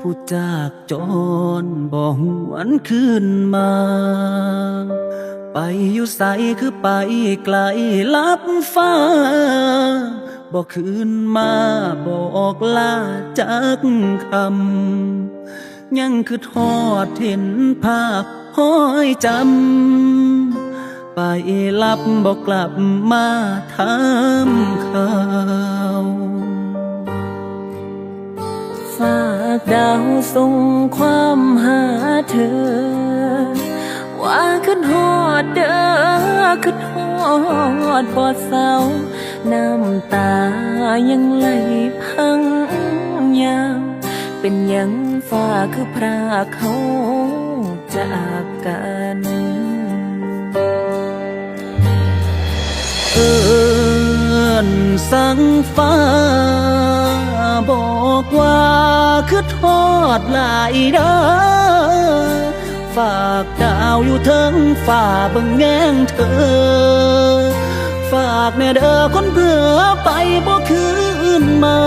ผู้จากจนบ่หวนขึ้นมา ไปอยู่ใสคือไปไกลลับฟ้าบอกคืนมาบอกลาจากคำ ยังคือทอดเห็นภาพห้อยจำ ไปลับบอกกลับมาทำข่า ส่งความหาเธอ ว่าขึ้นฮอดเด้อขึ้นฮอดบอดเศร้าน้ำตายังไหลพังยาวเป็นยังฟ้าคือพรากเขาจากกันเอินสังฟ้า บอกว่าคือทอดหลายเด้อฝากดาวอยู่เทิงฝ่าบิ่งแงงเธอ ฝากแน่เด้อคนเพื่อไปบ่คืนมา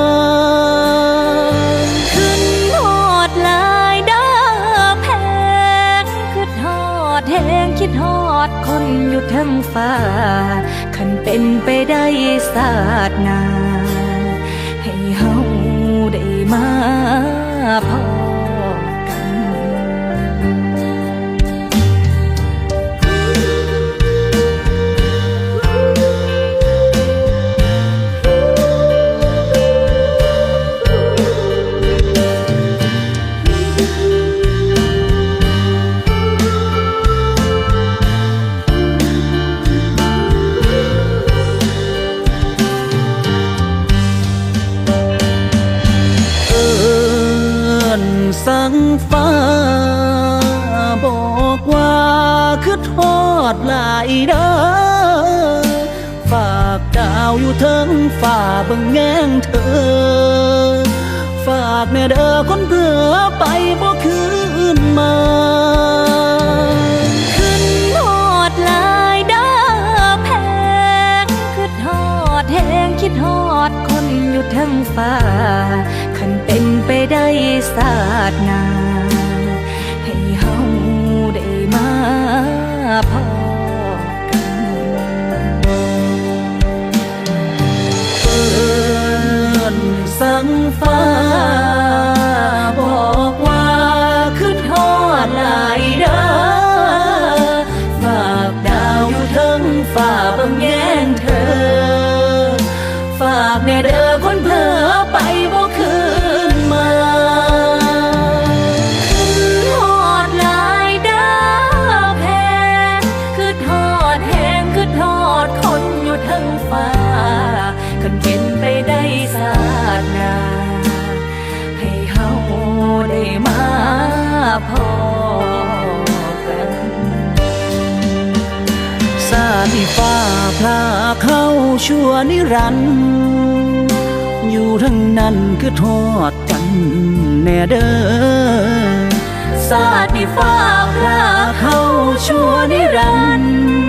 ขึ้นฮอดหลายเด้อแพงคือทอดแหงคิดฮอดคนอยู่ทั้งฟ้าคันเป็นไปได้ศาสนา สังฟ้าบอกว่าคือทอดหลายเด้อฝากดาวอยู่เทิงฝ่าเบิ่งแง่งเธอ ฝากแน่เด้อคนเพื่อไปบ่คืนมา พอกันเอินสังฟ้าบอกว่าคือทอดหลายเด้อฝากดาวอยู่งฝ่าบิ่งแยงเธอ ฝากแน่เด้อ ที่ฟ้าพลาเข้าชั่วนิรันดร์อยู่ทั้งนั้นคือทอดกันแน่เด้อสาดที่ฟ้าพลาเข้าชั่วนิรันดร์